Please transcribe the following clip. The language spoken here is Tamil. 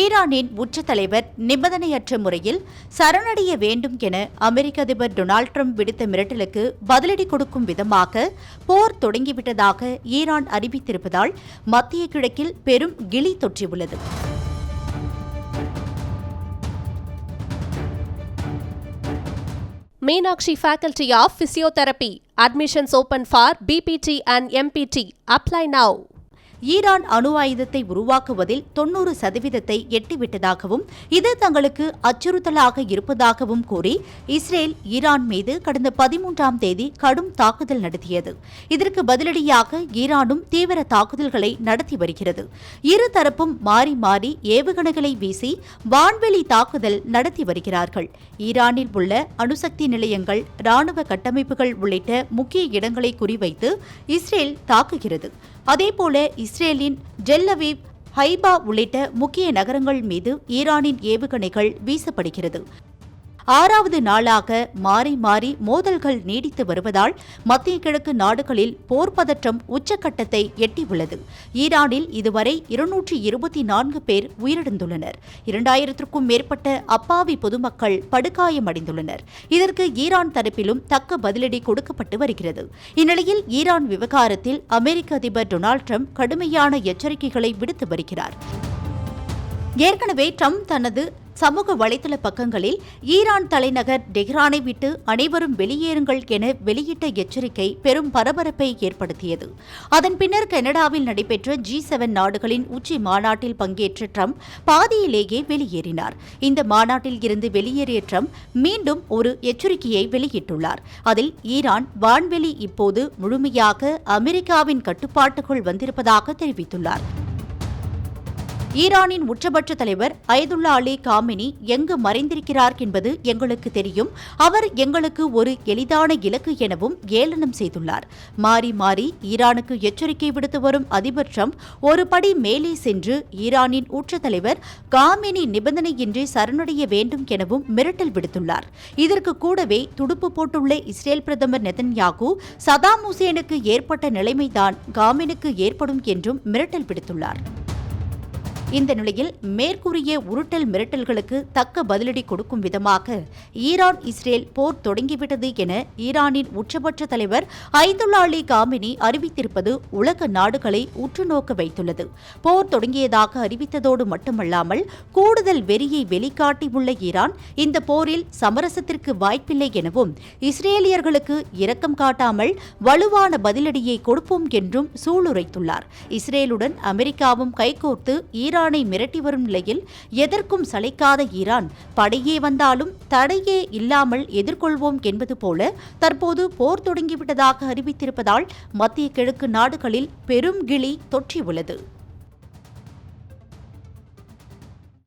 ஈரானின் உச்ச தலைவர் நிபந்தனையற்ற முறையில் சரணடைய வேண்டும் என அமெரிக்க அதிபர் டொனால்ட் ட்ரம்ப் விடுத்த மிரட்டலுக்கு பதிலடி கொடுக்கும் விதமாக போர் தொடங்கிவிட்டதாக ஈரான் அறிவித்திருப்பதால் மத்திய கிழக்கில் பெரும் கிளி தொற்றியுள்ளது. Meenakshi faculty of physiotherapy admissions open for BPT and MPT apply now Iran அணு ஆயுதத்தை உருவாக்குவதில் தொன்னூறு சதவீதத்தை எட்டிவிட்டதாகவும் இது தங்களுக்கு அச்சுறுத்தலாக இருப்பதாகவும் கூறி இஸ்ரேல் ஈரான் மீது கடந்த பதிமூன்றாம் தேதி கடும் தாக்குதல் நடத்தியது. இதற்கு பதிலடியாக ஈரானும் தீவிர தாக்குதல்களை நடத்தி வருகிறது. இரு தரப்பும் மாறி மாறி ஏவுகணைகளை வீசி வான்வெளி தாக்குதல் நடத்தி வருகிறார்கள். ஈரானில் உள்ள அணுசக்தி நிலையங்கள் ராணுவ கட்டமைப்புகள் உள்ளிட்ட முக்கிய இடங்களை குறிவைத்து இஸ்ரேல் தாக்குகிறது. அதேபோல இஸ்ரேலின் ஜெல்லவீவ் ஹைபா உள்ளிட்ட முக்கிய நகரங்கள் மீது ஈரானின் ஏவுகணைகள் வீசப்படுகிறது. ஆறாவது நாளாக மாறி மாறி மோதல்கள் நீடித்து வருவதால் மத்திய கிழக்கு நாடுகளில் போர் பதற்றம் உச்சக்கட்டத்தை எட்டியுள்ளது. ஈரானில் இதுவரை இருநூற்றி இருபத்தி நான்கு பேர் உயிரிழந்துள்ளனர். இரண்டாயிரத்திற்கும் மேற்பட்ட அப்பாவி பொதுமக்கள் படுகாயமடைந்துள்ளனர். இதற்கு ஈரான் தரப்பிலும் தக்க பதிலடி கொடுக்கப்பட்டு வருகிறது. இந்நிலையில் ஈரான் விவகாரத்தில் அமெரிக்க அதிபர் டொனால்டு ட்ரம்ப் கடுமையான எச்சரிக்கைகளை விடுத்து வருகிறார். ஏற்கனவே ட்ரம்ப் தனது சமூக வலைதள பக்கங்களில் ஈரான் தலைநகர் டெஹ்ரானை விட்டு அனைவரும் வெளியேறுங்கள் என வெளியிட்ட எச்சரிக்கை பெரும் பரபரப்பை ஏற்படுத்தியது. அதன் பின்னர் கனடாவில் நடைபெற்ற ஜி செவன் நாடுகளின் உச்சி மாநாட்டில் பங்கேற்ற ட்ரம்ப் பாதியிலேயே வெளியேறினார். இந்த மாநாட்டில் இருந்து வெளியேறிய ட்ரம்ப் மீண்டும் ஒரு எச்சரிக்கையை வெளியிட்டுள்ளார். அதில் ஈரான் வான்வெளி இப்போது முழுமையாக அமெரிக்காவின் கட்டுப்பாட்டுக்குள் வந்திருப்பதாக தெரிவித்துள்ளார். ஈரானின் உச்சபட்ச தலைவர் அயதுல்லா அலி காமினி எங்கு மறைந்திருக்கிறார் என்பது எங்களுக்கு தெரியும். அவர் எங்களுக்கு ஒரு எளிதான இலக்கு எனவும் ஏளனம் செய்துள்ளார். மாறி மாறி ஈரானுக்கு எச்சரிக்கை விடுத்து வரும் அதிபர் ட்ரம்ப் ஒரு படி மேலே சென்று ஈரானின் உச்ச தலைவர் காமினி நிபந்தனையின்றி சரணடைய வேண்டும் எனவும் மிரட்டல் விடுத்துள்ளார். இதற்கு கூடவே துடுப்பு போட்டுள்ள இஸ்ரேல் பிரதமர் நெதன்யாகு சதாம் ஹுசேனுக்கு ஏற்பட்ட நிலைமைதான் காமினுக்கு ஏற்படும் என்றும் மிரட்டல் விடுத்துள்ளார். இந்த நிலையில் மேற்கூறிய உருட்டல் மிரட்டல்களுக்கு தக்க பதிலடி கொடுக்கும் விதமாக ஈரான் இஸ்ரேல் போர் தொடங்கிவிட்டது என ஈரானின் உச்சபட்ச தலைவர் ஐதுல்லா அலி காமினி அறிவித்திருப்பது உலக நாடுகளை உற்றுநோக்க வைத்துள்ளது. போர் தொடங்கியதாக அறிவித்ததோடு மட்டுமல்லாமல் கூடுதல் வெறியை வெளிக்காட்டியுள்ள ஈரான் இந்த போரில் சமரசத்திற்கு வாய்ப்பில்லை எனவும் இஸ்ரேலியர்களுக்கு இரக்கம் காட்டாமல் வலுவான பதிலடியை கொடுப்போம் என்றும் சூளுரைத்துள்ளார். இஸ்ரேலுடன் அமெரிக்காவும் கைகோர்த்து ஈரான் ஈரானை மிரட்டி வரும் நிலையில் எதற்கும் சளைக்காத ஈரான் படையே வந்தாலும் தடையே இல்லாமல் எதிர்கொள்வோம் என்பது போல தற்போது போர் தொடங்கிவிட்டதாக அறிவித்திருப்பதால் மத்திய கிழக்கு நாடுகளில் பெரும் கிளி தொற்றியுள்ளது.